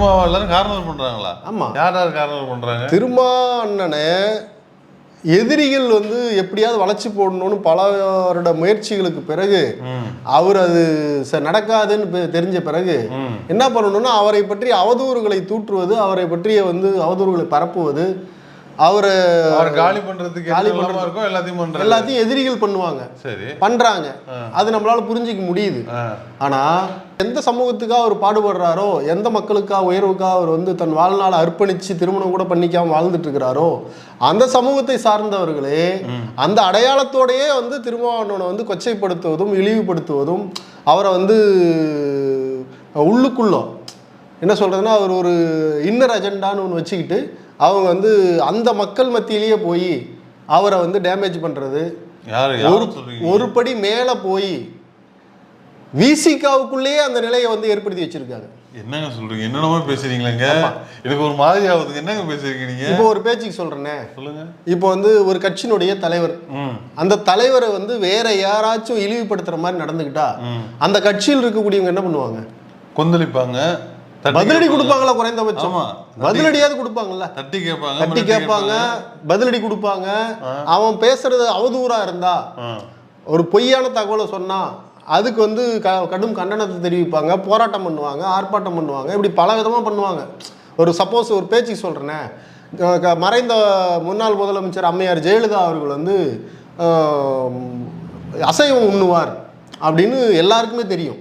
திருமாவா எல்லாரும் கார்னர் பண்றாங்களா? ஆமா. யார் யார் கார்னர் பண்றாங்க? திருமா அண்ணனை எதிரிகள் வந்து எப்படியாவது வளைச்சு போடணும்னு பல வருட முயற்சிகளுக்கு பிறகு அவர் அது நடக்காதுன்னு தெரிஞ்ச பிறகு என்ன பண்ணணும்னா அவரை பற்றி அவதூறுகளை தூற்றுவது அவரை பற்றிய வந்து அவதூறுகளை பரப்புவது அவரை அவர் காலி பண்றதுக்கு காலி பண்றது எல்லாத்தையும் பண்றாங்க எல்லாத்தையும் எதிரிகள் பண்ணுவாங்க. சரி. பண்றாங்க. அது நம்மளால புரிஞ்சிக்க முடியுது. ஆனா எந்த சமூகத்துக்காக அவர் பாடுபடுறாரோ எந்த மக்களுக்காக உயர்வுக்காக அவர் வந்து தன் வாழ்நாளை அர்ப்பணிச்சு திருமணம் கூட பண்ணிக்காம வாழ்ந்துட்டு இருக்கிறாரோ அந்த சமூகத்தை சார்ந்தவர்களே அந்த அடையாளத்தோடயே வந்து திருமாவளவனை வந்து கொச்சைப்படுத்துவதும் இழிவுபடுத்துவதும் அவரை வந்து உள்ளுக்குள்ள என்ன சொல்றதுன்னா அவர் ஒரு இன்னர் அஜெண்டான்னு ஒன்று வச்சுக்கிட்டு அவங்க வந்து அந்த மக்கள் மத்தியிலேயே போய் அவரை வந்து டேமேஜ் பண்றது. யாரு ஒரு ஒரு படி மேலே போய் விசிகாவுக்குள்ளேயே அந்த நிலையை வந்து ஏற்படுத்தி வச்சிருக்காங்க என்னங்க சொல்றீங்க? என்னென்னமோ பேசுறீங்களேங்க. எனக்கு ஒரு மாதிரி ஆகுதுங்க. என்னங்க பேசுறீங்க நீங்க இப்போ ஒரு பேச்சுக்கு சொல்றேனே. சொல்லுங்க. இப்போ வந்து ஒரு கட்சியினுடைய தலைவர். அந்த தலைவரை வந்து வேற யாராச்சும் இழிவுபடுத்துற மாதிரி நடந்துக்கிட்டா அந்த கட்சியில் இருக்கக்கூடியவங்க என்ன பண்ணுவாங்க? கொந்தளிப்பாங்க. பதிலடி. கொடுப்பாங்களா குறைந்தபட்சம்? பதிலடியாவது கொடுப்பாங்கல்ல? தட்டி கேட்பாங்க தட்டி கேட்பாங்க பதிலடி கொடுப்பாங்க. அவன் பேசுறது அவதூறா இருந்தா. ஒரு பொய்யான தகவலை சொன்னா அதுக்கு வந்து க கடும் கண்டனத்தை தெரிவிப்பாங்க போராட்டம் பண்ணுவாங்க ஆர்ப்பாட்டம் பண்ணுவாங்க இப்படி பல விதமாக பண்ணுவாங்க. ஒரு சப்போஸ் ஒரு பேச்சுக்கு சொல்கிறேனே மறைந்த முன்னாள் முதலமைச்சர் அம்மையார் ஜெயலலிதா அவர்கள் வந்து அசைவம் உண்ணுவார். அப்படின்னு எல்லாருக்குமே தெரியும்.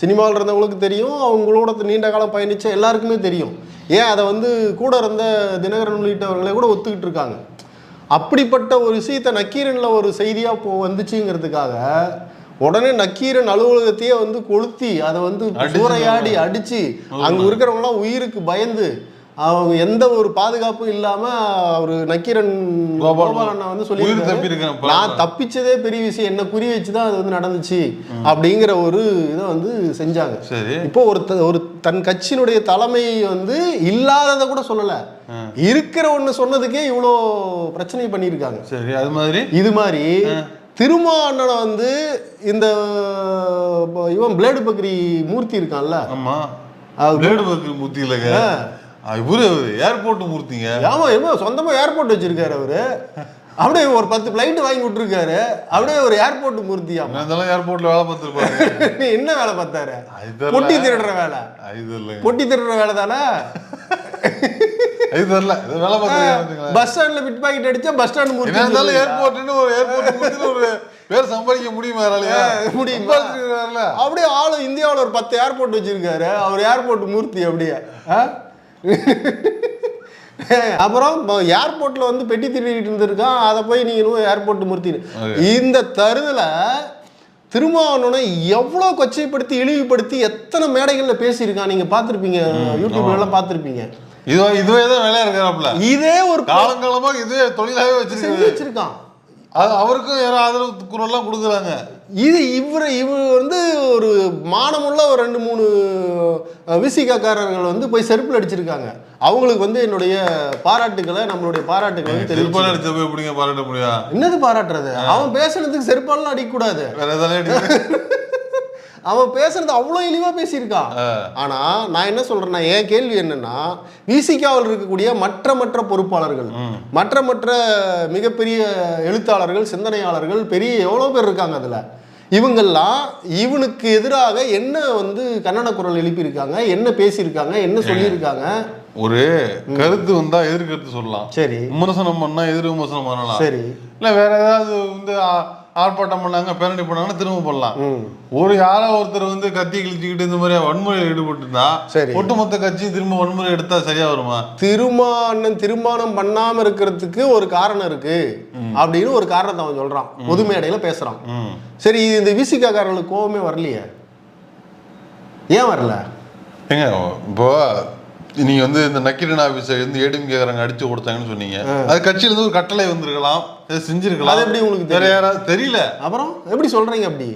சினிமாவில் இருந்தவங்களுக்கு தெரியும் அவங்களோட நீண்ட காலம் பயணிச்ச எல்லாருக்குமே தெரியும். ஏன் அதை வந்து கூட இருந்த தினகரன் உள்ளிட்டவர்களே கூட ஒத்துக்கிட்டு இருக்காங்க. அப்படிப்பட்ட ஒரு விஷயத்தை நக்கீரனில் ஒரு செய்தியாக போ வந்துச்சுங்கிறதுக்காக உடனே நக்கீரன் அலுவலகத்தையே வந்து கொளுத்தி அதை வந்து சூறையாடி அடிச்சு அங்க இருக்கிறவங்களாம் உயிருக்கு பயந்து அவங்க எந்த ஒரு பாதுகாப்பும் இல்லாம அவர் நக்கீரன் கோபால் அண்ணா வந்து சொல்லி நான் தப்பிச்சதே பெரிய விஷயம். என்ன குறி வச்சு தான் அது வந்து நடந்துச்சு அப்படிங்கிற ஒரு இதை வந்து செஞ்சாங்க. இப்போ ஒரு ஒரு தன் கட்சியினுடைய தலைமை வந்து இல்லாததை கூட சொல்லல. இருக்கிற ஒண்ணு சொன்னதுக்கே இவ்வளோ பிரச்சனை பண்ணியிருக்காங்க. சரி அது மாதிரி? இது மாதிரி திருமா அண்ணனை வந்து இந்த இவன் பிளேடு பக்ரி மூர்த்தி இருக்கான்ல. ஆமா. பிளேடு பர்க்கு மூர்த்தி இல்லைங்க. இவரு ஏர்போர்ட் மூர்த்திங்க. ஆமா இவன் சொந்தமா ஏர்போர்ட் வச்சிருக்காரு அவரு. அப்படியே ஒரு பத்து பிளைட் வாங்கி விட்டுருக்காரு. அப்படியே ஒரு ஏர்போர்ட் மூர்த்தியா இருந்தாலும் ஏர்போர்ட்ல வேலை பார்த்துருப்பாங்க என்ன வேலை பார்த்தாரு. பொட்டி திருடுற வேலை. இது இல்லைங்க. பொட்டி திருடுற வேலை தானே? இது தெரியல. இது வேலை பார்த்துருக்காங்க பஸ் ஸ்டாண்ட்ல பிட் பாக்கெட் அடிச்சா பஸ் ஸ்டாண்ட் மூர்த்தி இருந்தாலும் ஏர்போர்ட்னு ஒரு ஏர்போர்ட் ஒரு பேர் சம்பாதிக்க முடியுமா யாராலையா? முடியுமா? அப்படியே ஆளு இந்தியாவுல ஒரு பத்து ஏர்போர்ட் வச்சிருக்காரு. அவர் ஏர்போர்ட் மூர்த்தி அப்படியே? அப்புறம் ஏர்போர்ட்ல வந்து பெட்டி திருடிட்டு இருந்திருக்கான். அதை போய் நீங்க ஏர்போர்ட் மூர்த்தி இந்த தருதல திருமாவளவனை எவ்வளோ கொச்சைப்படுத்தி இழிவுபடுத்தி எத்தனை மேடைகள்ல பேசியிருக்கான் நீங்க பார்த்திருப்பீங்க? யூடியூப்ல எல்லாம் பார்த்திருப்பீங்க. இதுவே இதுவே தான் வேலையா இருக்கிறாப்ல இதே ஒரு காலங்காலமா இதுவே தொழிலாவே செஞ்சு வச்சிருக்காரு வச்சிருக்கான். அது அவருக்கும் யாரோ ஆதரவு குரல்லாம் கொடுக்குறாங்க. இது இவர் இவர் வந்து ஒரு மானமுள்ள ஒரு ரெண்டு மூணு விசிகாக்காரர்கள் வந்து போய் செருப்பில் அடிச்சிருக்காங்க. அவங்களுக்கு வந்து என்னுடைய பாராட்டுக்களை நம்மளுடைய பாராட்டுக்களை வந்து செருப்பால அடிச்ச போய் எப்படிங்க பாராட்ட முடியும்? என்னது பாராட்டுறது? அவன் பேசுனதுக்கு செருப்பாலாம் அடிக்கக்கூடாது. வேற எதாவது அவன் பேசுனது அவ்வளோ இழிவா பேசியிருக்கான் ஆனா நான் என்ன சொல்றேன்னா என் கேள்வி என்னன்னா விசிகாவில் இருக்கக்கூடிய மற்ற மற்ற பொறுப்பாளர்கள் மற்ற மற்ற மிகப்பெரிய எழுத்தாளர்கள் சிந்தனையாளர்கள் பெரிய எவ்வளோ பேர் இருக்காங்க அதுல. இவங்கெல்லாம் இவனுக்கு எதிராக என்ன வந்து கன்னட குரல் எழுப்பியிருக்காங்க என்ன பேசியிருக்காங்க என்ன சொல்லியிருக்காங்க? ஒரு கருத்து வந்தா எதிர் கருத்து சொல்லலாம். சரி. விமர்சனம் பண்ணா எதிர் விமர்சனம் பண்ணலாம். சரி. இல்ல வேற ஏதாவது வந்து ஆர்ப்பாட்டம் பண்ணாங்க பேரணி பண்ணாங்கன்னா திரும்ப பண்ணலாம் ம். ஒரு யாரோ ஒருத்தர் வந்து கத்தி கிழிச்சுக்கிட்டு இந்த மாதிரி வன்முறையில் ஈடுபட்டு சரி. ஒட்டுமொத்த கட்சி திரும்ப வன்முறை எடுத்தா சரியா வருமா? திருமானம் திருமணம் பண்ணாம இருக்கிறதுக்கு ஒரு காரணம் இருக்கு. அப்படின்னு ஒரு காரணத்தை அவன் சொல்றான். பொது மேடையில பேசுறான். சரி இந்த விசிகாக்காரர்களுக்கு கோவமே வரலையே? ஏன் வரல? ஏங்க இப்போ நீங்க வந்து இந்த நக்கீரன் ஆபீஸை வந்து ஏடிஎம் கேக்குறாங்க அடிச்சு கொடுத்தாங்கன்னு சொன்னீங்க. அது கட்சியில இருந்து ஒரு கட்டளை வந்திருக்கலாம் செஞ்சிருக்கலாம். அது எப்படி உங்களுக்கு வேற யாராவது தெரியல. அப்புறம் எப்படி சொல்றீங்க அப்படி?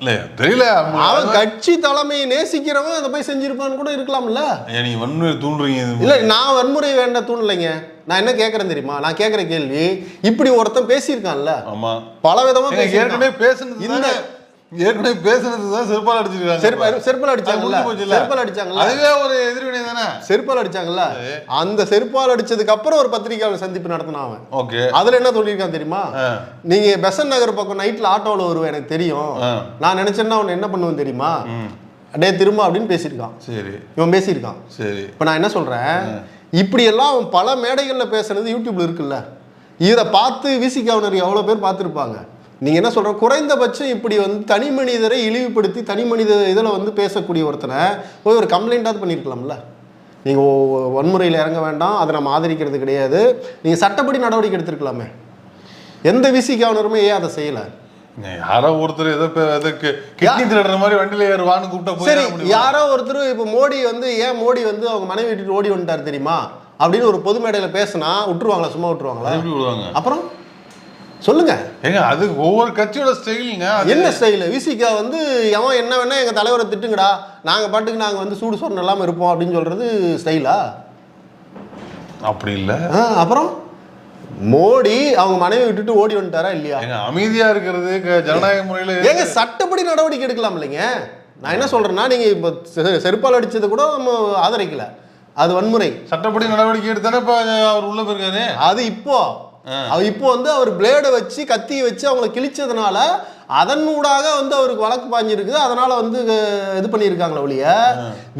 இல்ல தெரியல. அவன் கட்சி தலைமையை நேசிக்கிறவன் அதை போய் செஞ்சிருப்பான்னு கூட இருக்கலாம்ல. ஏன் நீங்க வன்முறை தூண்டுறீங்க இல்ல நான் வன்முறை வேண்ட தூணலைங்க நான் என்ன கேட்கறேன் தெரியுமா? நான் கேட்கிற கேள்வி இப்படி ஒருத்தன் பேசியிருக்கான்ல. ஆமா. பல விதமா ஏங்க, பேசியிருக்கான். ஏற்கனவே பேசுனது இந்த ஏற்கனவே பேசுனது தான் செருப்பால் அடிச்சிருக்காங்க. செருப்பா- செருப்பால் அது அடிச்சாங்கல்ல? செருப்பால் அடிச்சாங்கல்ல? அதுவே ஒரு எதிர்வினை தானே? செருப்பால் அடிச்சாங்கல்ல? அந்த செருப்பால் அடிச்சதுக்கு அப்புறம் ஒரு பத்திரிகையாளர் சந்திப்பு நடத்தினான் அவன். ஓகே. அதுல என்ன சொல்லியிருக்கான் தெரியுமா. நீங்க பெசன் நகர் பக்கம் நைட்ல ஆட்டோல வருவேன் எனக்கு தெரியும். நான் நினைச்சேன்னா அவன் என்ன பண்ணுவேன் தெரியுமா? அடே திரும்ப அப்படின்னு பேசியிருக்கான். சரி. இவன் பேசியிருக்கான். சரி. இப்போ நான் என்ன சொல்றேன்? இப்படியெல்லாம் அவன் பல மேடைகளில் பேசுனது யூடியூப்ல இருக்குல்ல. இதை பார்த்து விசிகாவினர் எவ்வளோ பேர் பார்த்துருப்பாங்க. நீங்க என்ன சொல்ற குறைந்தபட்சம் இப்படி வந்து தனி மனிதரை இழிவுபடுத்தி தனி மனித இதில் வந்து பேசக்கூடிய ஒருத்தனை போய் ஒரு கம்ப்ளைண்ட்டாவது பண்ணியிருக்கலாம்ல நீங்கள் வன்முறையில் இறங்க வேண்டாம் அதை நம்ம ஆதரிக்கிறது கிடையாது. நீங்கள் சட்டப்படி நடவடிக்கை எடுத்திருக்கலாமே. எந்த விசிகாவினருமே ஏன் அதை செய்யலை? யாரோ ஒருத்தர் ஏதோ எதுக்கு கிட்னி திருடுற மாதிரி வண்டியில ஏறுவான்னு கூப்பிட்டா சரி யாரோ ஒருத்தர் இப்போ மோடி வந்து ஏன் மோடி வந்து அவங்க மனைவி விட்டுட்டு ஓடி வந்துட்டார் தெரியுமா? அப்படின்னு ஒரு பொது மேடையில பேசினா விட்டுருவாங்களா? சும்மா விட்டுருவாங்களா? அப்புறம்? சொல்லுங்க. ஏங்க அது ஒவ்வொரு கட்சியோட ஸ்டைலுங்க என்ன ஸ்டைல்? விசிகா வந்து எவன் என்ன வேணா எங்க தலைவரை திட்டுங்கடா. நாங்க பாட்டுக்கு நாங்க வந்து சூடு சொரணம் இல்லாம இருப்போம் அப்படின்னு சொல்றது ஸ்டைலா? அப்படி இல்ல. அப்புறம்? மோடி அவங்க மனைவி விட்டுட்டு ஓடி வந்துட்டாரா இல்லையா? அமைதியா இருக்கிறது ஜனநாயக முறையில ஏங்க சட்டப்படி நடவடிக்கை எடுக்கலாம் இல்லைங்க நான் என்ன சொல்றேன்னா நீங்க இப்போ செருப்பால் அடிச்சது கூட நம்ம ஆதரிக்கல. அது வன்முறை. சட்டப்படி நடவடிக்கை எடுத்தானே இப்ப அவர் உள்ள போயிருக்காரு? அது இப்போ. அவர் இப்போ வந்து அவர் பிளேடை வச்சு கத்தியை வச்சு அவங்கள கிழிச்சதுனால அதன் ஊடாக வந்து அவருக்கு வழக்கு பாஞ்சிருக்குது. அதனால வந்து இது பண்ணியிருக்காங்களே ஒழிய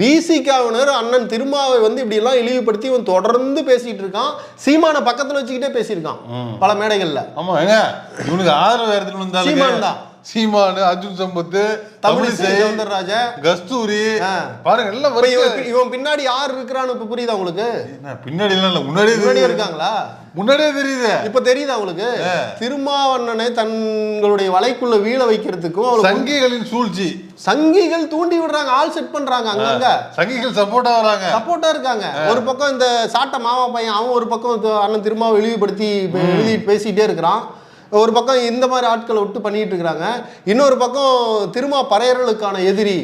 விசிகாவினர் அண்ணன் திருமாவை வந்து இப்படி எல்லாம் இழிவுபடுத்தி இவன் தொடர்ந்து பேசிட்டு இருக்கான். சீமான பக்கத்துல வச்சுக்கிட்டே பேசியிருக்கான் பல மேடைகள்ல. ஆமா ஏங்க இவனுக்கு ஆதரவு வந்தாலும் சீமான் தான். சீமானு அர்ஜுன் சம்பத் தமிழிசை சவுந்தரராஜன் கஸ்தூரி. பாருங்க எல்லாம் இவன் பின்னாடி யார் இருக்கிறான்னு இப்ப புரியுதா உங்களுக்கு? பின்னாடி எல்லாம் தெரியுது. இருக்காங்களா? முன்னாடியே தெரியுது. இப்ப தெரியுதா உங்களுக்கு திருமாவண்ணனை தங்களுடைய வலைக்குள்ள வீழ வைக்கிறதுக்கும் அவளுக்கு சங்கிகளின் சூழ்ச்சி. சங்கிகள் தூண்டி விடுறாங்க ஆள் செட் பண்றாங்க அங்கங்க. சங்கிகள் சப்போர்ட்டா வராங்க. சப்போர்ட்டா இருக்காங்க. ஒரு பக்கம் இந்த சாட்ட மாமா பையன் அவன் ஒரு பக்கம் அண்ணன் திருமாவை இழிவுபடுத்தி எழுதி பேசிட்டே இருக்கிறான். ஒரு பக்கம் இந்த மாதிரி ஆட்களை விட்டு பண்ணிட்டு இருக்கிறாங்க. இன்னொரு பக்கம் திருமா பறையர்களுக்கான எதிரி.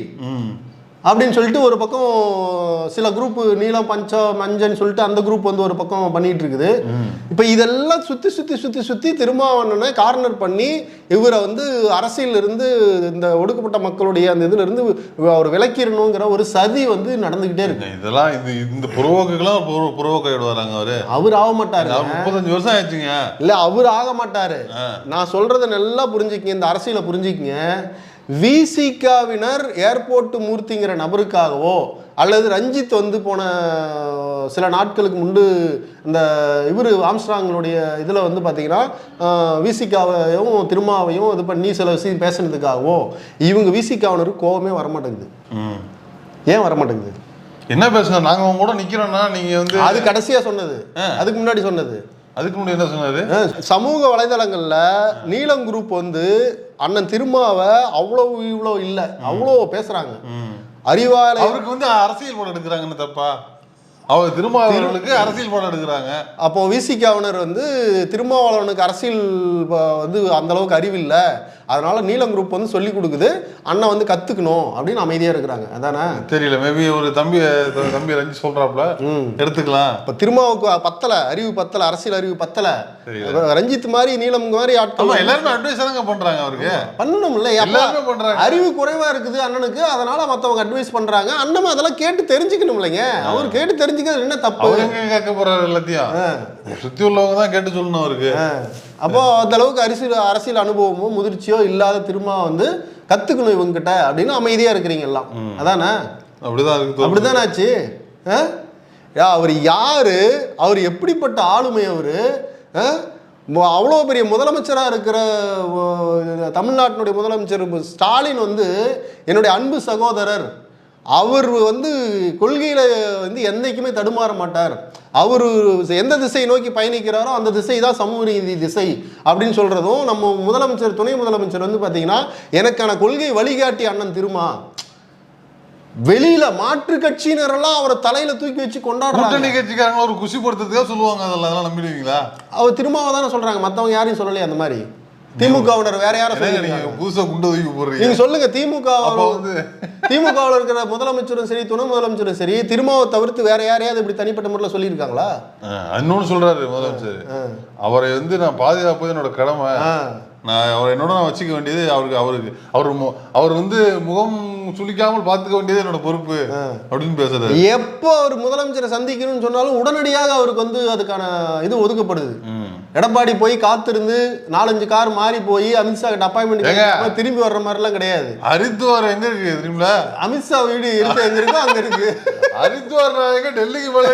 அப்படின்னு சொல்லிட்டு ஒரு பக்கம் சில குரூப் நீலம் பஞ்சம் மஞ்சன்னு சொல்லிட்டு அந்த குரூப் வந்து ஒரு பக்கம் பண்ணிட்டு இருக்குது. இப்போ இதெல்லாம் சுத்தி சுத்தி சுத்தி சுத்தி திருமாவண்ணனை கார்னர் பண்ணி இவரை வந்து அரசியல்ல இருந்து இந்த ஒடுக்கப்பட்ட மக்களுடைய அந்த இதுல இருந்து அவர் விலக்கிடணுங்கிற ஒரு சதி வந்து நடந்துகிட்டே இருக்கு. இதெல்லாம் இது இந்த புறவோக்குக்கெல்லாம் புற- புறவோக்கு வராங்க அவரு. அவர் ஆக மாட்டாரு. முப்பத்தஞ்சு வருஷம் ஆயிடுச்சுங்க. இல்ல அவர் ஆக மாட்டாரு. நான் சொல்றத நல்லா புரிஞ்சுக்கங்க இந்த அரசியலை புரிஞ்சுக்கங்க. விசிகாவினர் ஏர்போர்ட் மூர்த்திங்கிற நபருக்காகவோ அல்லது ரஞ்சித் வந்து போன சில நாட்களுக்கு முன்பு இந்த இவர் ஆம்ஸ்ட்ராங்களுடைய இதில் வந்து பார்த்தீங்கன்னா விசிகாவையும் திருமாவையும் இது பண்ணி சில விஷயம் பேசுனதுக்காகவோ இவங்க விசிகாவினருக்கு கோவமே வரமாட்டேங்குது. ஏன் வரமாட்டேங்குது? என்ன பேசுங்க நாங்க உங்க கூட நிக்கிறோம்னா நீங்க வந்து அது கடைசியா சொன்னது. அதுக்கு முன்னாடி சொன்னது. அதுக்கு முன்னாடி என்ன சொன்னாரு அஹ் சமூக வலைதளங்கள்ல நீலம் குரூப் வந்து அண்ணன் திருமாவை அவ்வளவு இவ்வளோ இல்லை. அவ்வளோ பேசுறாங்க. அறிவாலய அவருக்கு வந்து அரசியல் படம் எடுக்கிறாங்கன்னு தப்பா? அவர் திருமாவளவர்களுக்கு அரசியல் படம் எடுக்கிறாங்க. அப்போ விசிகாவினர் வந்து திருமாவளவனுக்கு அரசியல் வந்து அந்த அளவுக்கு அறிவில்லை அதனால நீலம் குரூப் வந்து சொல்லி கொடுக்குது. அண்ணன் வந்து கத்துக்கணும் அப்படின்னு அமைதியா இருக்கிறாங்க. அதானே? தெரியல மேபி ஒரு தம்பி தம்பி ரஞ்சி சொல்றாப்ல எடுத்துக்கலாம். இப்போ திருமாவுக்கு பத்தல அறிவு பத்தல அரசியல் அறிவு பத்தல. ரஞ்சித் மாதிரி நீலம் மாதிரி ஆட்கள் ஆமா எல்லாருமே அட்வைஸ் தானங்க பண்றாங்க அவருக்கு. பண்ணணும்ல. எல்லாருமே பண்றாங்க. அறிவு குறைவா இருக்குது அண்ணனுக்கு. அதனால மத்தவங்க அட்வைஸ் பண்றாங்க. அண்ணன் அதெல்லாம் கேட்டு தெரிஞ்சுக்கணும் இல்லைங்க அவர் கேட்டு தெரிஞ்சுக்கிறது என்ன தப்பு? அவர் எங்க கேட்க போறாரு எல்லாத்தையும். சுத்தி உள்ளவங்க தான் கேட்டு சொல்லணும் அவருக்கு. அப்போ அந்த அளவுக்கு அரசியல் அரசியல் அனுபவமோ முதிர்ச்சியோ இல்லாத திரும்ப வந்து கத்துக்கணும் இவங்க கிட்ட அப்படின்னு அமைதியா இருக்கிறீங்க எல்லாம். அதானே? அப்படிதான் இருக்கு. அப்படிதானே ஆச்சு அவர் யாரு? அவர் எப்படிப்பட்ட ஆளுமை அவரு? அவ்வளோ பெரிய முதலமைச்சராக இருக்கிற தமிழ்நாட்டினுடைய முதலமைச்சர் ஸ்டாலின் வந்து என்னுடைய அன்பு சகோதரர். அவர் வந்து கொள்கையில வந்து என்னைக்குமே தடுமாற மாட்டார். அவர் எந்த திசை நோக்கி பயணிக்கிறாரோ அந்த திசை தான் சமூக நீதி திசை அப்படின்னு சொல்றதும் நம்ம முதலமைச்சர் துணை முதலமைச்சர் வந்து பார்த்தீங்கன்னா எனக்கான கொள்கை வழிகாட்டி அண்ணன் திருமா. வெளியில மாற்று கட்சியினரெல்லாம் அவரை தலையில தூக்கி வச்சு கொண்டாடுறாங்க. கூட்டணி கட்சிக்காரங்க ஒரு குஷி படுத்துறதுக்காக சொல்லுவாங்க அதெல்லாம் நம்பிடுவீங்களா? அவர் திருமாவை தானே சொல்றாங்க மத்தவங்க யாரையும் சொல்லலையே அந்த மாதிரி. திமுகவினர் வேற யாரை என்னங்க சொல்லுங்க நீங்க புதுசா குண்டு தூக்கி போடுறீங்க. நீங்க சொல்லுங்க திமுக திமுகவில் இருக்கிற முதலமைச்சரும் சரி துணை முதலமைச்சரும் சரி திருமாவை தவிர்த்து வேற யாரையாவது இப்படி தனிப்பட்ட முறையில் சொல்லியிருக்காங்களா? ஆ, இன்னொன்னு சொல்றாரு முதலமைச்சர். அவரை வந்து நான் பாதுகாப்பது என்னோட கடமை. நான் அவர் என்னோட நான் வச்சுக்க வேண்டியது அவருக்கு அவருக்கு அவர் அவர் வந்து முகம் சுளிக்காமல் பார்த்துக்க வேண்டியது என்னோட பொறுப்பு அப்படின்னு பேசுறாரு. எப்போ அவர் முதலமைச்சரை சந்திக்கணும்னு சொன்னாலும் உடனடியாக அவருக்கு வந்து அதுக்கான இது ஒதுக்கப்படுது. எடப்பாடி போய் காத்திருந்து நாலஞ்சு கார் மாறி போய் அமித்ஷா கிட்ட. அப்பாயின்மெண்ட் திரும்பி வர்ற மாதிரிலாம் கிடையாது. ஹரித்வார் எங்க இருக்கு தெரியுங்களா அமித்ஷா வீடு இருக்க எங்க இருக்கோ அங்க இருக்கு. ஹரித்வார் எங்க டெல்லிக்கு போல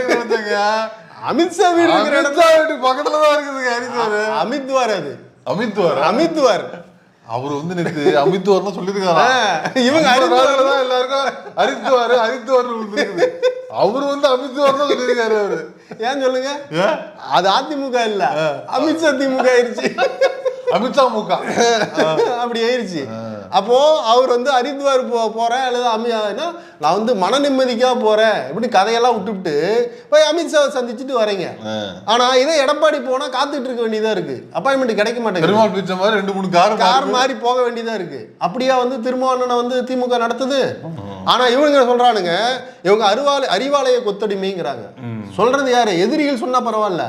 அமித்ஷா வீடு இருக்கிற இடத்துல வீட்டுக்கு பக்கத்துல தான் இருக்குதுங்க ஹரித்வார் அமித்வார் அது. அமித்வார் அமித்வார் அவர் வந்து நேத்து அமித்வார் தான் சொல்லியிருக்காரா? இவங்க ஹரித்வார் தான் எல்லாருக்கும் ஹரித்வார் ஹரித்வார் அவர் வந்து அமித்வார் தான் சொல்லியிருக்காரு அவரு. ஏன் சொல்லுங்க? அது அதிமுக இல்ல. அமித்ஷா திமுக ஆயிருச்சு. அமித்ஷா முகா. அப்படி ஆயிருச்சு. அப்போ அவர் வந்து ஹரித்வார் போ போறேன் அல்லது அமி என்ன, நான் வந்து மன நிம்மதிக்கா போறேன் இப்படி கதையெல்லாம் விட்டுவிட்டு போய் அமித்ஷாவை சந்திச்சுட்டு வரீங்க. ஆனா இதே எடப்பாடி போனா காத்துட்டு இருக்க வேண்டியதா இருக்கு. அப்பாயின்மெண்ட் கிடைக்க மாட்டேங்குது. மாதிரி ரெண்டு மூணு கார் கார் மாதிரி போக வேண்டியதா இருக்கு. அப்படியா வந்து திருமாவளவனை வந்து திமுக நடத்துது? ஆனா இவங்க சொல்றானுங்க இவங்க அறிவாலய அறிவாலய கொத்தடிமைங்கிறாங்க. சொல்றது யாரு? எதிரிகள் சொன்னா பரவாயில்ல.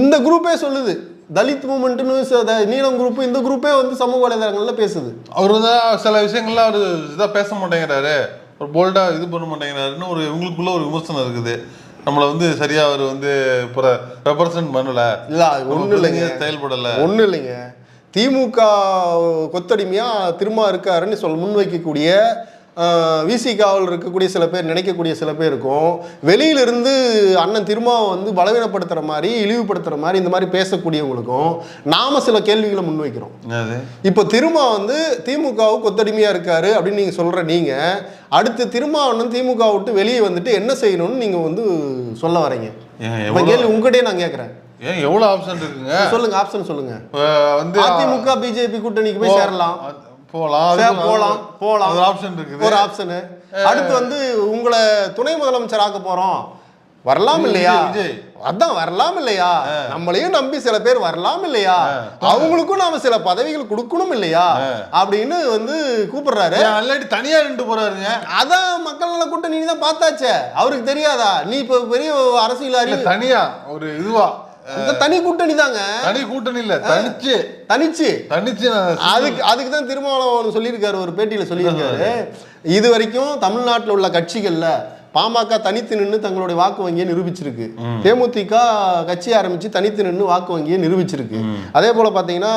இந்த குரூப்பே சொல்லுது. தலித் மூமெண்ட்னு நீலம் குரூப் இந்த குரூப்பே வந்து சமூக வலைதளங்கள்ல பேசுது. அவர் வந்து சில விஷயங்கள்லாம் அவர் இதா பேச மாட்டேங்கிறாரு. ஒரு போல்டா இது பண்ண மாட்டேங்கிறாருன்னு ஒரு இவங்களுக்குள்ள ஒரு விமர்சனம் இருக்குது. நம்மள வந்து சரியா அவர் வந்து ரெப்ரசன்ட் பண்ணல. இல்ல ஒண்ணும் இல்லைங்க. செயல்படல. ஒண்ணும் இல்லைங்க. திமுக கொத்தடிமையா திரும்ப இருக்காருன்னு சொல் முன்வைக்கக்கூடிய விசிகாவில் இருக்கக்கூடிய சில பேர் நினைக்கக்கூடிய சில பேர் இருக்கும். வெளியிலிருந்து அண்ணன் திருமாவை வந்து பலவீனப்படுத்துற மாதிரி இழிவுபடுத்துற மாதிரி இந்த மாதிரி பேசக்கூடியவங்களுக்கும் நாம சில கேள்விகளை முன்வைக்கிறோம். இப்போ திருமா வந்து திமுகவுக்கு கொத்தடிமையா இருக்காரு அப்படின்னு நீங்க சொல்ற நீங்க அடுத்து திருமாவண்ணன் திமுக விட்டு வெளியே வந்துட்டு என்ன செய்யணும்னு நீங்க வந்து சொல்ல வரீங்க? கேள்வி உங்ககிட்டயே நான் கேட்கறேன் ஏன் எவ்வளவு ஆப்ஷன் இருக்குங்க? சொல்லுங்க ஆப்ஷன் சொல்லுங்க. வந்து அதிமுக பிஜேபி கூட்டணிக்கு போய் சேரலாம். அதுக்கு- போலாம் போலாம். அது ஆப்ஷன் இருக்குது. ஒரு ஆப்ஷனு அடுத்து வந்து உங்களை துணை முதலமைச்சர் ஆக்க போறோம். வரலாம் இல்லையா. அதான் வரலாம் இல்லையா? நம்மளையும் நம்பி சில பேர் வரலாம் இல்லையா? அவங்களுக்கும் நாம சில பதவிகள் கொடுக்கணும் இல்லையா? அப்படின்னு வந்து கூப்பிடுறாரு. ஏன் அல்லாட்டி தனியா நின்று போறாருங்க. அதான் மக்கள் நல கூட்டணி தான் பார்த்தாச்சே. அவருக்கு தெரியாதா? நீ இப்ப பெரிய அரசியல் அறிவு தனியா ஒரு இதுவா? தனி கூட்டணி தாங்க. தனி கூட்டணி இல்ல தனிச்சு. தனிச்சு. தனிச்சு அதுக்கு அதுக்கு தான் திருமாவளவன் சொல்லியிருக்காரு ஒரு பேட்டியில சொல்லியிருக்காரு. இது வரைக்கும் தமிழ்நாட்டில் உள்ள கட்சிகள்ல பாமக தனித்து நின்று தங்களுடைய வாக்கு வங்கியை நிரூபிச்சிருக்கு. தேமுதிக கட்சி ஆரம்பிச்சு தனித்து நின்று வாக்கு வங்கியை நிரூபிச்சிருக்கு. அதே போல பாத்தீங்கன்னா.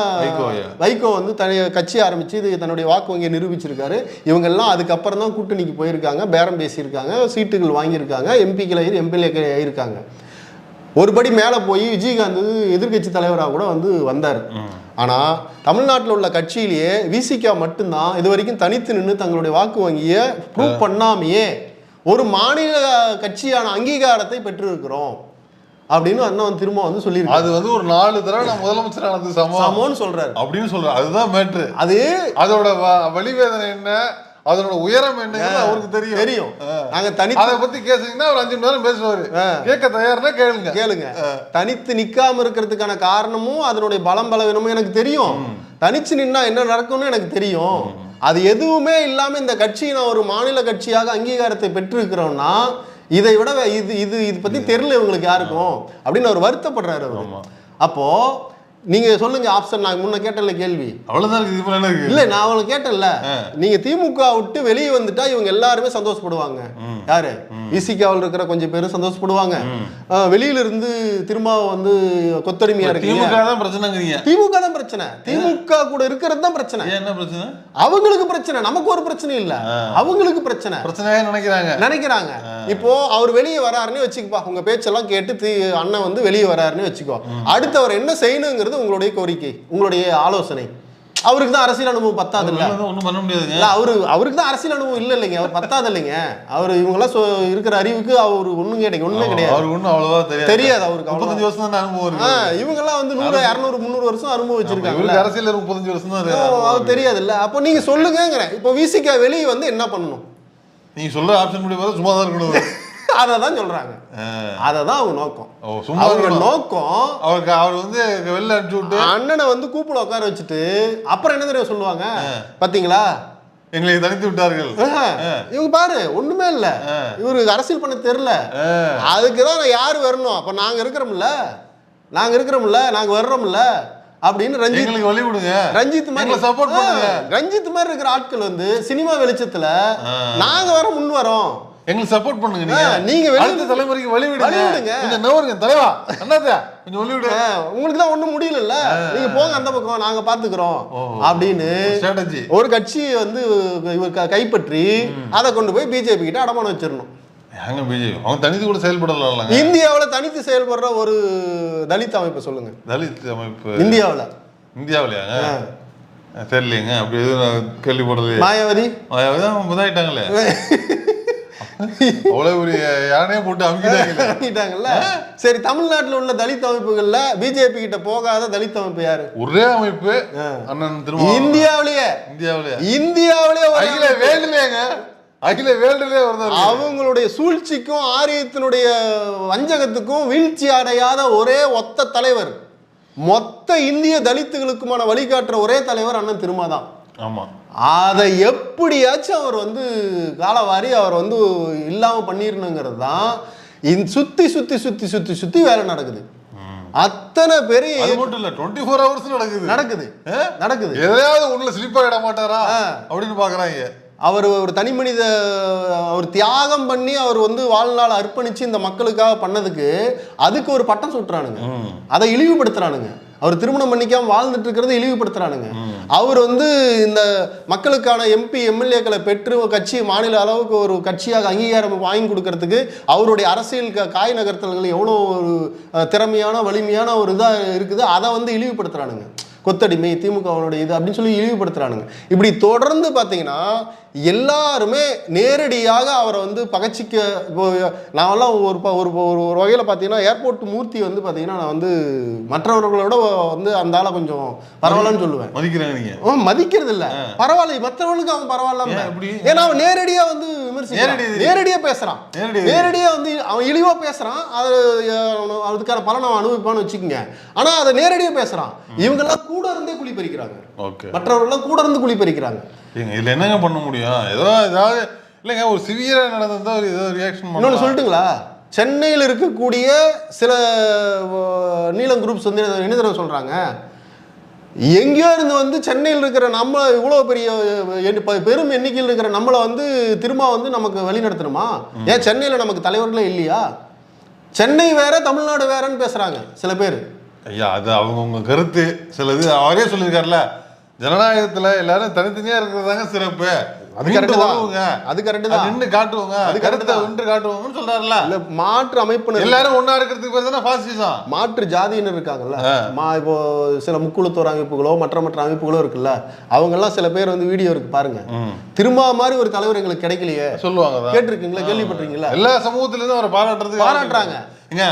வைகோ வந்து தனி கட்சி ஆரம்பிச்சு இது தன்னுடைய வாக்கு வங்கியை நிரூபிச்சிருக்காரு. இவங்க எல்லாம் அதுக்கப்புறம் தான் கூட்டணிக்கு போயிருக்காங்க பேரம் பேசியிருக்காங்க சீட்டுகள் வாங்கியிருக்காங்க எம்பிக்கள் எம்எல்ஏ ஆயிருக்காங்க. ஒரு படி மேலே போய் விஜயகாந்த் எதிர்க்கட்சி தலைவராக கூட வந்து வந்தார். ஆனால் தமிழ்நாட்டில் உள்ள கட்சியிலேயே விசிகா மட்டும்தான் இது வரைக்கும் தனித்து நின்று தங்களுடைய வாக்கு வங்கியை ப்ரூவ் பண்ணாமையே ஒரு மாநில கட்சியான அங்கீகாரத்தை பெற்றிருக்கிறோம் அப்படின்னு அண்ணன் திரும்ப வந்து சொல்லியிருக்காரு. அது வந்து ஒரு நாலு தடவை நான் முதலமைச்சர் ஆனது சமம். சமோன்னு சொல்றாரு. அப்படின்னு சொல்றேன் அதுதான் மேட்ரு அது அதோட வ- வலிவேதனை என்ன? அதனோட உயரம் என்னங்கிறது அவருக்கு தெரியும். தெரியும். நாங்க தனி அதை பத்தி கேசீங்கன்னா ஒரு அஞ்சு மணி நேரம் பேசுவாரு. கேட்க தயார்னா கேளுங்க. கேளுங்க. தனித்து நிக்காம இருக்கிறதுக்கான காரணமும் அதனுடைய பலம் பலவீனமும் எனக்கு தெரியும். தனிச்சு நின்னா என்ன நடக்கும்னு எனக்கு தெரியும். அது எதுவுமே இல்லாம இந்த கட்சி நான் ஒரு மாநில கட்சியாக அங்கீகாரத்தை பெற்றிருக்கிறோம்னா இதை விட இது இது இது பத்தி தெரியல இவங்களுக்கு யாருக்கும். அப்படின்னு அவர் வருத்தப்படுறாரு அவர். அப்போ நீங்க சொல்லுங்க ஆப்ஷன் நான் முன்ன கேட்டல கேள்வி. அவ்வளவுதான் இருக்கு இது மேல என்ன இருக்கு இல்ல நான் அவங்களை கேட்டேன்ல. நீங்க திமுக விட்டு வெளியே வந்துட்டா இவங்க எல்லாருமே சந்தோஷப்படுவாங்க. யாரு? இசிகாவில் இருக்கிற கொஞ்சம் பேரும் சந்தோஷப்படுவாங்க. வெளியில இருந்து திரும்ப வந்து கொத்தடிமையா இருக்கீங்க திமுக தான் பிரச்சனைங்கிறீங்க. திமுக தான் பிரச்சனை. திமுக கூட இருக்கிறது தான் பிரச்சனை. என்ன பிரச்சனை? அவங்களுக்கு பிரச்சனை. நமக்கு ஒரு பிரச்சனை இல்ல. அவங்களுக்கு பிரச்சனை. பிரச்சனையா நினைக்கிறாங்க. நினைக்கிறாங்க. இப்போ அவர் வெளியே வராருன்னு வச்சுக்கப்பா. உங்க பேச்செல்லாம் கேட்டு அண்ணன் வந்து வெளியே வராருன்னு வச்சுக்கோ. அடுத்து அவர் என்ன செய்யணுங்கிறது உங்களுடைய கோரிக்கை உங்களுடைய ஆலோசனை. அவருக்கு தான் அரசியல் அனுபவம் பத்தாது இல்ல ஒண்ணும் பண்ண முடியாதுங்க. இல்ல அவரு அவருக்கு தான் அரசியல் அனுபவம் இல்ல இல்லைங்க அவர் பத்தாது இல்லைங்க அவர் இவங்கெல்லாம் சொ- இருக்கிற அறிவுக்கு அவர் ஒண்ணும் கிடையாது ஒண்ணுமே கிடையாது. அவருக்கு ஒண்ணும் அவ்வளவா தெரியாது. தெரியாது அவருக்கு. முப்பத்தஞ்சு வருஷம் தான் அனுபவம் இருக்கு. இவங்கெல்லாம் வந்து நூறு இரநூறு முந்நூறு வருஷம் அனுபவிச்சிருக்காங்கல்ல இவருக்கு அரசியல் முப்பத்தஞ்சு வருஷம் தான். அது தெரியாது இல்ல அப்போ நீங்க சொல்லுங்கங்கிறேன். இப்போ விசிகா வெளியே வந்து என்ன பண்ணணும்? நீங்க சொல்ற ஆப்ஷன் முடி பார்த்தா சும்மா தான் இருக்கணும். அதை தான் சொல்றாங்க. அதை தான் அவங்க நோக்கம். அவங்க. நோக்கம் அவருக்கு அவர் வந்து வெளில அனுப்பிச்சு விட்டு அண்ணனை வந்து கூப்பிட உட்கார வச்சுட்டு அப்புறம் என்ன தெரியும் சொல்லுவாங்க? பாத்தீங்களா? எங்களை தனித்து விட்டார்கள். இவங்க பாரு ஒண்ணுமே இல்ல. இவருக்கு அரசியல் பண்ண தெரியல. ஆ. அதுக்கு தான் யார் வரணும்? அப்ப நாங்க இருக்கிறோம்ல. நாங்க இருக்கிறோம்ல நாங்க வர்றோம்ல. அப்படின்னு ரஞ்சித் வழி விடுங்க ரஞ்சித் மாதிரி support பண்ணுங்க. ரஞ்சித் மாதிரி இருக்கிற ஆட்கள் வந்து சினிமா வெளிச்சத்துல நாங்க வர முன் வரோம். எங்களுக்கு சப்போர்ட் பண்ணுங்க நீங்க. நீங்க வெளிய- அடுத்த தலைமுறைக்கு வழி விடுங்க வழி விடுங்க. கொஞ்சம் நவருங்க தலைவா? என்னது கொஞ்சம் வழி விடு ஆ, உங்களுக்கு தான் ஒண்ணும் முடியலல்ல. நீங்க போங்க அந்த பக்கம் நாங்க பாத்துக்கிறோம் அப்படின்னு ஸ்ட்ராட்டஜி ஒரு கட்சி வந்து இவர் கைப்பற்றி அதை கொண்டு போய் பிஜேபி கிட்ட அடமானம் வச்சிடணும். ஏங்க பிஜேபி அவங்க தனித்து கூட செயல்படலாம்லங்க. இந்தியாவுல தனித்து செயல்படுற ஒரு தலித் அமைப்பு சொல்லுங்க. தலித் அமைப்பு. இந்தியாவுல. இந்தியாவிலையாங்க தெரியலையேங்க அப்படி எதுவும் நான் கேள்விப்படலையே மாயாவதி? அதான் முதாயிட்டாங்களே அவ்வளவு ஒரு யானையே போட்டு அமுக்கிட்டாங்களே. பண்ணிட்டாங்கல்ல சரி தமிழ்நாட்டுல உள்ள தலித் அமைப்புகள்ல பிஜேபி கிட்ட போகாத தலித் அமைப்பு யாரு? ஒரே அமைப்பு அண்ணன் திரும்ப இந்தியாவிலேயே. இந்தியாவிலே இந்தியாவிலேயே ஒரு அகில வேல்டுலேங்க அகில வேல்டுலே வருது அவங்களுடைய சூழ்ச்சிக்கும் ஆரியத்தினுடைய வஞ்சகத்துக்கும் வீழ்ச்சி அடையாத ஒரே ஒத்த தலைவர். மொத்த இந்திய தலித்துகளுக்குமான வழிகாட்டுற ஒரே தலைவர் அண்ணன் திருமாதான். ஆமா. அதை எப்படியாச்சும் அவர் வந்து காலவாரி அவர் வந்து இல்லாம பண்ணிடணுங்கிறது தான் இந்த சுத்தி சுத்தி சுத்தி சுத்தி சுத்தி வேலை நடக்குது. அத்தனை பெரிய அது மட்டும் இல்ல டுவெண்ட்டி ஃபோர் ஹவர்ஸ் நடக்குது. நடக்குது? நடக்குது. எதையாவது உள்ள ஸ்லிப் ஆயிட மாட்டாரா? அப்படின்னு பாக்குறாங்க. அவர் ஒரு தனி மனித அவர் தியாகம் பண்ணி அவர் வந்து வாழ்நாள் அர்ப்பணிச்சு இந்த மக்களுக்காக பண்ணதுக்கு அதுக்கு ஒரு பட்டம் சுட்டுறானுங்க. அதை இழிவுபடுத்துறானுங்க. அவர் திருமணம் பண்ணிக்காம வாழ்ந்துட்டு இருக்கிறத இழிவுபடுத்துறானுங்க. அவர் வந்து இந்த மக்களுக்கான எம்பி எம்எல்ஏக்களை பெற்று ஒரு கட்சி மாநில அளவுக்கு ஒரு கட்சியாக அங்கீகாரம் வாங்கி கொடுக்கறதுக்கு அவருடைய அரசியல் க- காய் நகர்த்தல்கள் எவ்வளோ ஒரு திறமையான வலிமையான ஒரு இதாக இருக்குது அதை வந்து இழிவுபடுத்துறானுங்க. கொத்தடிமை திமுகவுடைய இது அப்படின்னு சொல்லி இழிவுபடுத்துறானுங்க. இப்படி தொடர்ந்து பார்த்தீங்கன்னா எல்லாருமே நேரடியாக அவரை வந்து பகச்சிக்க இப்போ நான்லாம் ஒரு ப- ஒரு ஒரு ஒரு வகையில் பார்த்தீங்கன்னா ஏர்போர்ட் மூர்த்தி வந்து பார்த்தீங்கன்னா நான் வந்து மற்றவர்களோட வந்து அந்த ஆளை கொஞ்சம் பரவாயில்லன்னு சொல்லுவேன். மதிக்கிறாங்க மதிக்கிறது இல்ல பரவாயில்ல மற்றவர்களுக்கு அவன் பரவாயில்ல? ஏன்னா அவன் நேரடியா வந்து விமர்சிக்கிறான். நேரடி- நேரடியா பேசுறான். நேரடி- நேரடியா வந்து அவன் இழிவா பேசுறான். அது அதுக்கான பலனை அவன் அனுபவிப்பான்னு வச்சுக்கோங்க. ஆனா அதை நேரடியா பேசுறான். இவங்க எல்லாம் கூட இருந்தே குழி பறிக்கிறாங்க. ஓகே. மற்றவர்கள் கூட இருந்து குழி பறிக்கிறாங்க. ஏங்க இதுல என்னங்க பண்ண முடியும்? ஏதோ ஏதாவது இல்லைங்க ஒரு சிவியரா நடந்ததா ஒரு ஏதோ ரியாக்ஷன் இன்னொன்று சொல்லட்டுங்களா? சென்னையில் இருக்கக்கூடிய சில நீலம் குரூப்ஸ் வந்து என்ன தெரியுமா சொல்றாங்க. எங்கேயோ இருந்து வந்து சென்னையில் இருக்கிற நம்ம இவ்வளோ பெரிய பெரும் எண்ணிக்கையில் இருக்கிற நம்மளை வந்து திரும்ப வந்து நமக்கு வழி நடத்தணுமா ஏன் சென்னையில் நமக்கு தலைவர்களே இல்லையா? சென்னை வேற தமிழ்நாடு வேறன்னு பேசுறாங்க சில பேர். ஐயா அது அவங்கவுங்க கருத்து. சிலது அவரே சொல்லியிருக்காருல ஜனநாயகத்துல எல்லாரும் தனித்தனியா இருக்கிறதாங்க சிறப்பு. அது. அது அது தான். நின்னு காட்டுவோங்க. அது கருத்தை. ஒன்று காட்டுவோம்னு சொல்றாருல இல்ல மாற்று அமைப்பினர் எல்லாரும் ஒண்ணா இருக்கிறதுக்கு பேர் தானே பாசிசம் மாற்று ஜாதியினர் இருக்காங்கல்ல? மா இப்போ சில முக்குளத்தோர் அமைப்புகளோ மற்ற மற்ற அமைப்புகளோ இருக்குல்ல. அவங்கெல்லாம் சில பேர் வந்து வீடியோ இருக்கு பாருங்க. திரும்ப மாதிரி ஒரு தலைவர் எங்களுக்கு கிடைக்கலையே. சொல்லுவாங்க. கேட்டிருக்கீங்களா? கேள்விப்பட்டிருக்கீங்களா? எல்லா சமூகத்துல இருந்தும் அவரை பாராட்டுறதுக்கு பாராட்டுறாங்க. ஏங்க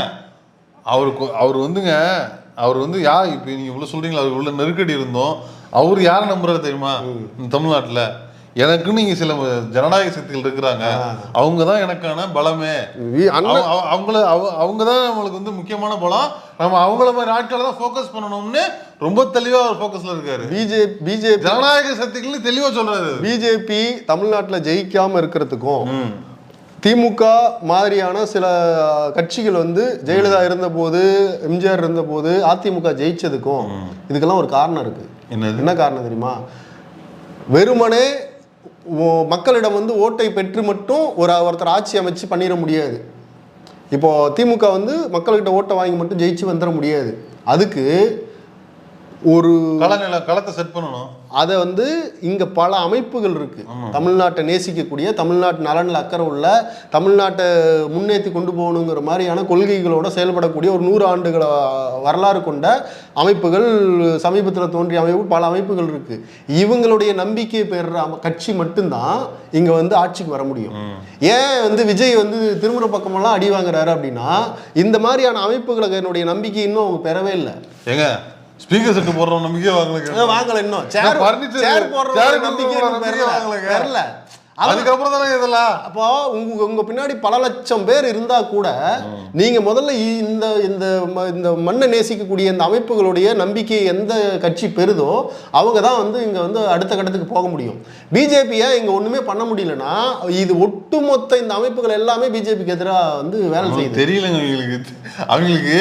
அவருக்கு அவர் வந்துங்க அவர் வந்து யா இப்போ நீங்க இவ்வளவு சொல்றீங்களா? அவருக்கு உள்ள நெருக்கடி இருந்தோம். அவர் யாரை நம்புறாரு தெரியுமா? தமிழ்நாட்டுல. எனக்குன்னு இங்க சில ஜனநாயக சக்திகள் இருக்கிறாங்க. அவங்க தான் எனக்கான பலமே. அவங்கள அவ- அவங்க தான் நம்மளுக்கு வந்து முக்கியமான பலம். நம்ம அவங்கள மாதிரி ஆட்களை தான் ஃபோக்கஸ் பண்ணணும்னு ரொம்ப தெளிவா அவர் ஃபோக்கஸ்ல இருக்காரு. பிஜேபி பிஜேபி ஜனநாயக சக்திகள் தெளிவா சொல்றாரு பிஜேபி தமிழ்நாட்டில் ஜெயிக்காம இருக்கிறதுக்கும் திமுக மாதிரியான சில கட்சிகள் வந்து ஜெயலலிதா இருந்தபோது எம்ஜிஆர் இருந்தபோது அதிமுக ஜெயிச்சதுக்கும் இதுக்கெல்லாம் ஒரு காரணம் இருக்கு. என்னது என்ன காரணம் தெரியுமா? வெறுமனே மக்களிடம் வந்து ஓட்டை பெற்று மட்டும் ஒரு ஒருத்தர் ஆட்சி அமைச்சு பண்ணிட முடியாது. இப்போது திமுக வந்து மக்கள்கிட்ட ஓட்டை வாங்கி மட்டும் ஜெயிச்சு வந்துட முடியாது. அதுக்கு ஒரு களநில களத்தை செட் பண்ணணும். அதை வந்து இங்க பல அமைப்புகள் இருக்கு. தமிழ்நாட்டை நேசிக்கக்கூடிய தமிழ்நாட்டு நலனில் அக்கறை உள்ள தமிழ்நாட்டை முன்னேற்றி கொண்டு போகணுங்கிற மாதிரியான கொள்கைகளோட செயல்படக்கூடிய ஒரு நூறு ஆண்டுகள வரலாறு கொண்ட அமைப்புகள் சமீபத்தில் தோன்றிய அமைப்பு பல அமைப்புகள் இருக்கு. இவங்களுடைய நம்பிக்கை பெறுற கட்சி மட்டும்தான் இங்க வந்து ஆட்சிக்கு வர முடியும். ஏன் வந்து விஜய் வந்து திருமுறை பக்கமெல்லாம் அடி வாங்குறாரு அப்படின்னா இந்த மாதிரியான அமைப்புகளுக்கு என்னுடைய நம்பிக்கை இன்னும் அவங்க பெறவே இல்லை. ஏங்க ஸ்பீக்கர் செட் போடுறோம் நம்பிக்கை வாங்கல வாங்கல இன்னும். சேர் furniture- சேர் போடுற நம்பிக்கை. வாங்கலைங்க. அதான் அதுக்கப்புறம் தானே இதெல்லாம்? அப்போ உங்க உங்க பின்னாடி பல லட்சம் பேர் இருந்தா கூட நீங்க முதல்ல இந்த இந்த இந்த மண்ணை நேசிக்கக்கூடிய இந்த அமைப்புகளுடைய நம்பிக்கை எந்த கட்சி பெறுதோ அவங்க தான் வந்து இங்க வந்து அடுத்த கட்டத்துக்கு போக முடியும். பிஜேபியை இங்க ஒண்ணுமே பண்ண முடியலன்னா இது ஒட்டுமொத்த இந்த அமைப்புகள் எல்லாமே பிஜேபிக்கு எதிராக வந்து வேலை செய்யுது. தெரியலங்க அவங்களுக்கு. அவங்களுக்கு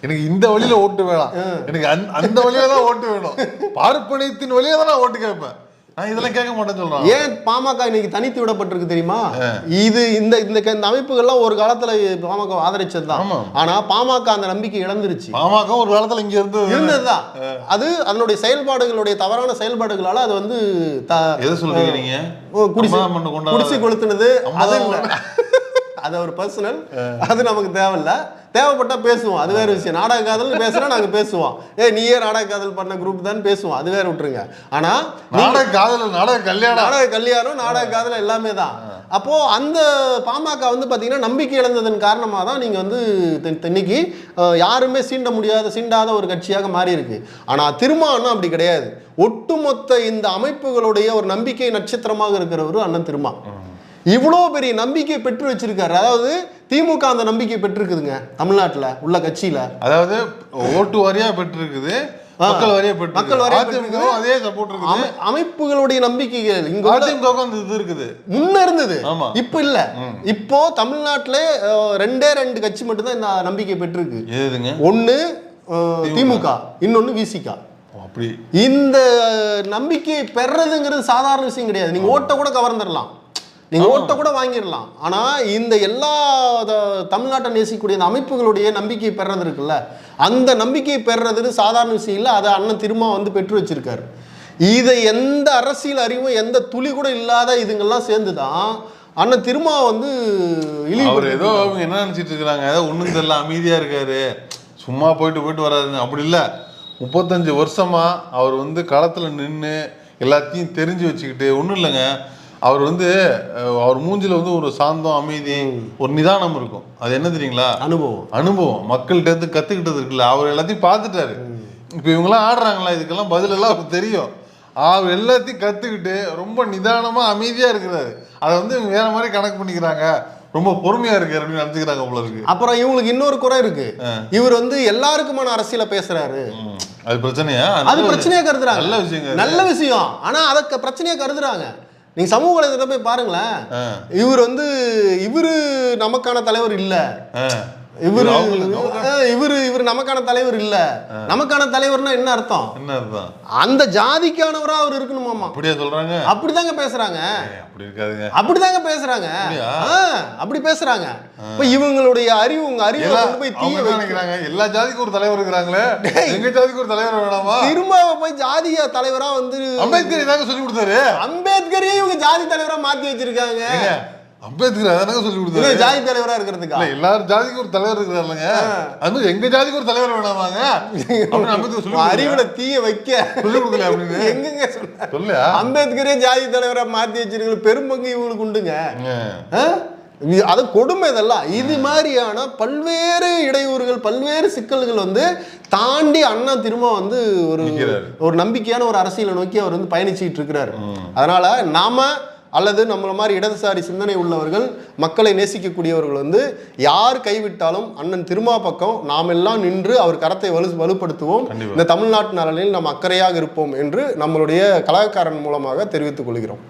எனக்கு இந்த வழியில ஓட்டு வேணாம். எனக்கு அந்த- வழியில தான் ஓட்டு வேணும். பார்ப்பனியத்தின் வழியா தான் நான் ஓட்டு கேட்பேன். இதெல்லாம் கேட்க மாட்டேன்னு சொல்றான். ஏன் பாமக இன்னைக்கு தனித்து விடப்பட்டிருக்கு தெரியுமா? இது இந்த இந்த இந்த அமைப்புகள்லாம் ஒரு காலத்துல பாமக ஆதரிச்சது தான். ஆனா பாமக அந்த நம்பிக்கை இழந்துருச்சு. பாமக ஒரு காலத்துல இங்க இருந்து இருந்ததுதான். அது அதனுடைய செயல்பாடுகளுடைய தவறான செயல்பாடுகளால அது வந்து எதை சொல்றீங்க நீங்க? குடிசை கொளுத்துனது. அது அது ஒரு பர்சனல் அது நமக்கு தேவையில்ல. தேவைப்பட்டா பேசுவோம். அது வேற விஷயம். நாடக காதல் பேசுனா நாங்க பேசுவோம். ஏ நீயே நாடக காதல் பண்ண குரூப் தான் பேசுவோம். அது வேற விட்டுருங்க. ஆனா நாடக காதல் நாடக கல்யாணம். நாடக கல்யாணம் நாடக காதல் எல்லாமே தான். அப்போ அந்த பாமக வந்து பாத்தீங்கன்னா நம்பிக்கை இழந்ததன் காரணமாக தான் நீங்க வந்து தெ- இன்னைக்கு அஹ், யாருமே சீண்ட முடியாத சீண்டாத ஒரு கட்சியாக மாறி இருக்கு ஆனா திருமாவளவன் அப்படி கிடையாது. ஒட்டுமொத்த இந்த அமைப்புகளுடைய ஒரு நம்பிக்கை நட்சத்திரமாக இருக்கிறவர் அண்ணன் திருமா இவ்வளோ பெரிய நம்பிக்கை பெற்று வச்சிருக்காரு. அதாவது திமுக அந்த நம்பிக்கை பெற்றிருக்குதுங்க தமிழ்நாட்டுல உள்ள கட்சியில. அதாவது ஓட்டு வாரியா பெற்றிருக்குது மக்கள் வாரியா பெற்று மக்கள் வாரியா அதே சப்போர்ட் இருக்குது. அமை- அமைப்புகளுடைய நம்பிக்கைகள் இங்க அதிமுக அந்த இது இருக்குது. முன்ன இருந்தது. ஆமா. இப்ப இல்ல. இப்போ தமிழ்நாட்டுல ரெண்டே ரெண்டு கட்சி மட்டும்தான் இந்த நம்பிக்கை பெற்றிருக்கு. எதுங்க? ஒண்ணு திமுக. இன்னொன்னு விசிகா. அப்படி. இந்த நம்பிக்கையை பெறதுங்கிறது சாதாரண விஷயம் கிடையாது. நீங்க ஓட்டை கூட கவர்ந்துடலாம் நீங்க ஓட்டை கூட வாங்கிடலாம். ஆனா இந்த எல்லா தமிழ்நாட்டை நேசிக்கக்கூடிய இந்த அமைப்புகளுடைய நம்பிக்கையை பெறது இருக்குல்ல? அந்த நம்பிக்கையை பெறது சாதாரண விஷயம் இல்லை. அதை அண்ணன் திருமா வந்து பெற்று வச்சிருக்காரு. இதை எந்த அரசியல் அறிவும் எந்த துளி கூட இல்லாத இதுங்கெல்லாம் சேர்ந்து தான் அண்ணன் திருமா வந்து அவர் ஏதோ அவங்க என்ன நினைச்சிட்டு இருக்காங்க? ஏதோ ஒண்ணும் தெரியல அமைதியா இருக்காரு. சும்மா போயிட்டு போயிட்டு வராருங்க. அப்படி இல்ல. முப்பத்தஞ்சு வருஷமா அவர் வந்து களத்துல நின்று எல்லாத்தையும் தெரிஞ்சு வச்சுக்கிட்டு ஒண்ணும் இல்லைங்க. அவர் வந்து அவர் மூஞ்சில வந்து ஒரு சாந்தம் அமைதி ஒரு நிதானம் இருக்கும். அது என்ன தெரியுங்களா? அனுபவம். அனுபவம். மக்கள்கிட்ட இருந்து கத்துக்கிட்டது இருக்குல்ல. அவர் எல்லாத்தையும் பார்த்துட்டாரு. இப்போ இவங்கெல்லாம் ஆடுறாங்களா? இதுக்கெல்லாம் பதில் எல்லாம் அவருக்கு தெரியும். அவர் எல்லாத்தையும் கத்துக்கிட்டு ரொம்ப நிதானமா அமைதியா இருக்கிறாரு. அதை வந்து இவங்க வேற மாதிரி கணக்கு பண்ணிக்கிறாங்க. ரொம்ப பொறுமையா இருக்காரு அப்படின்னு நினைச்சுக்கிறாங்க போல இருக்கு. அப்புறம் இவங்களுக்கு இன்னொரு குறை இருக்கு. இவர் வந்து எல்லாருக்குமான அரசியல பேசுறாரு. அது பிரச்சனையா? அது பிரச்சனையா கருதுறாங்க. நல்ல அது. நல்ல விஷயம். ஆனா அதற்கு பிரச்சனையா கருதுறாங்க. நீங்க சமூக வலைதளத்தை போய் பாருங்களேன். இவர் வந்து இவரு நமக்கான தலைவர் இல்ல. இவரு இவரு இவரு நமக்கான தலைவர் இல்ல. நமக்கான தலைவர்னா என்ன அர்த்தம்? என்ன அதுதான் அந்த ஜாதிக்கானவரா அவர் இருக்கணுமாமா? அப்படியா சொல்றாங்க. அப்படிதாங்க பேசுறாங்க. அப்படி இருக்காதுங்க. அப்படிதாங்க பேசுறாங்க. அப்படி பேசுறாங்க. இப்ப இவங்களுடைய அறிவு உங்க அறிவை போய் தீய நினைக்கிறாங்க? எல்லா ஜாதிக்கும் ஒரு தலைவர் இருக்கிறாங்களே? எங்க ஜாதிக்கு ஒரு தலைவர் வேணாமா? திரும்ப போய் ஜாதிய தலைவரா வந்து அம்பேத்கர் இதாங்க சொல்லி கொடுத்தாரு. அம்பேத்கரையே இவங்க ஜாதி தலைவரா மாத்தி வச்சிருக்காங்க. அம்பேத்கர் அதானங்க சொல்லி கொடுத்தாரு. ஜாதி தலைவரா இருக்கிறதுக்கா? இல்ல எல்லாரும் ஜாதிக்கும் ஒரு தலைவர் இருக்கிறாருலங்க. அது மாதிரி எங்க ஜாதிக்கு ஒரு தலைவர் வேணாமாங்க? அம்பேத்கர் சொல்லி? அறிவுல தீய வைக்க. சொல்லி கொடுக்கல அப்படின்னு. எங்கங்க சொன்ன சொல்லையா அம்பேத்கரே ஜாதி தலைவரா மாத்தி வச்சிருக்கீங்க பெரும்பங்கு இவங்களுக்கு உண்டுங்க. அது கொடுமை இதெல்லாம் இது மாதிரியான பல்வேறு இடையூறுகள் பல்வேறு சிக்கல்கள் வந்து தாண்டி அண்ணா திரும்ப வந்து ஒரு. ஒரு நம்பிக்கையான ஒரு அரசியலை நோக்கி அவர் வந்து பயணிச்சுட்டு இருக்கிறாரு. அதனால நாம அல்லது நம்மள மாதிரி இடதுசாரி சிந்தனை உள்ளவர்கள் மக்களை நேசிக்கக்கூடியவர்கள் வந்து யார் கைவிட்டாலும் அண்ணன் திருமா பக்கம் நாம் எல்லாம் நின்று அவர் கரத்தை வலு வலுப்படுத்துவோம். இந்த தமிழ்நாட்டு நலனில் நாம் அக்கறையாக இருப்போம் என்று நம்மளுடைய கலாக்காரன் மூலமாக தெரிவித்துக் கொள்கிறோம்